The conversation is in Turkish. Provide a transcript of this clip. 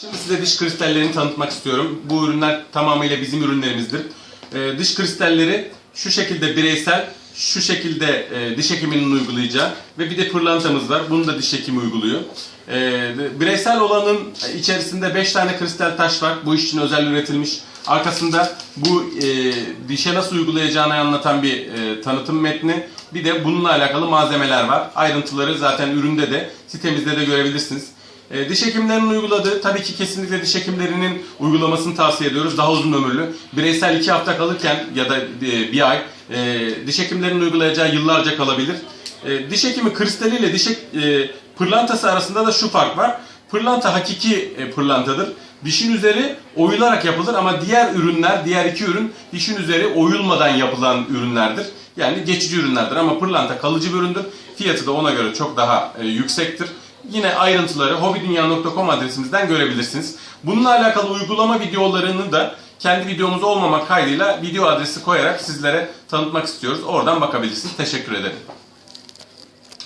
Şimdi size diş kristallerini tanıtmak istiyorum. Bu ürünler tamamıyla bizim ürünlerimizdir. Ee, diş kristalleri şu şekilde bireysel, şu şekilde e, diş hekiminin uygulayacağı ve bir de pırlantamız var. Bunu da diş hekimi uyguluyor. Ee, bireysel olanın içerisinde 5 tane kristal taş var. Bu iş için özel üretilmiş. Arkasında bu e, dişe nasıl uygulayacağını anlatan bir e, tanıtım metni. Bir de bununla alakalı malzemeler var. Ayrıntıları zaten üründe de sitemizde de görebilirsiniz. E, diş hekimlerinin uyguladığı, tabii ki kesinlikle diş hekimlerinin uygulamasını tavsiye ediyoruz. Daha uzun ömürlü. Bireysel 2 hafta kalırken ya da e, bir ay e, diş hekimlerinin uygulayacağı yıllarca kalabilir. E, diş hekimi kristaliyle diş e, pırlantası arasında da şu fark var. Pırlanta hakiki e, pırlantadır. Dişin üzeri oyularak yapılır ama diğer ürünler, diğer iki ürün dişin üzeri oyulmadan yapılan ürünlerdir. Yani geçici ürünlerdir ama pırlanta kalıcı bir üründür. Fiyatı da ona göre çok daha e, yüksektir. Yine ayrıntıları hobidunya.com adresimizden görebilirsiniz. Bununla alakalı uygulama videolarını da kendi videomuz olmamak kaydıyla video adresi koyarak sizlere tanıtmak istiyoruz. Oradan bakabilirsiniz. Teşekkür ederim.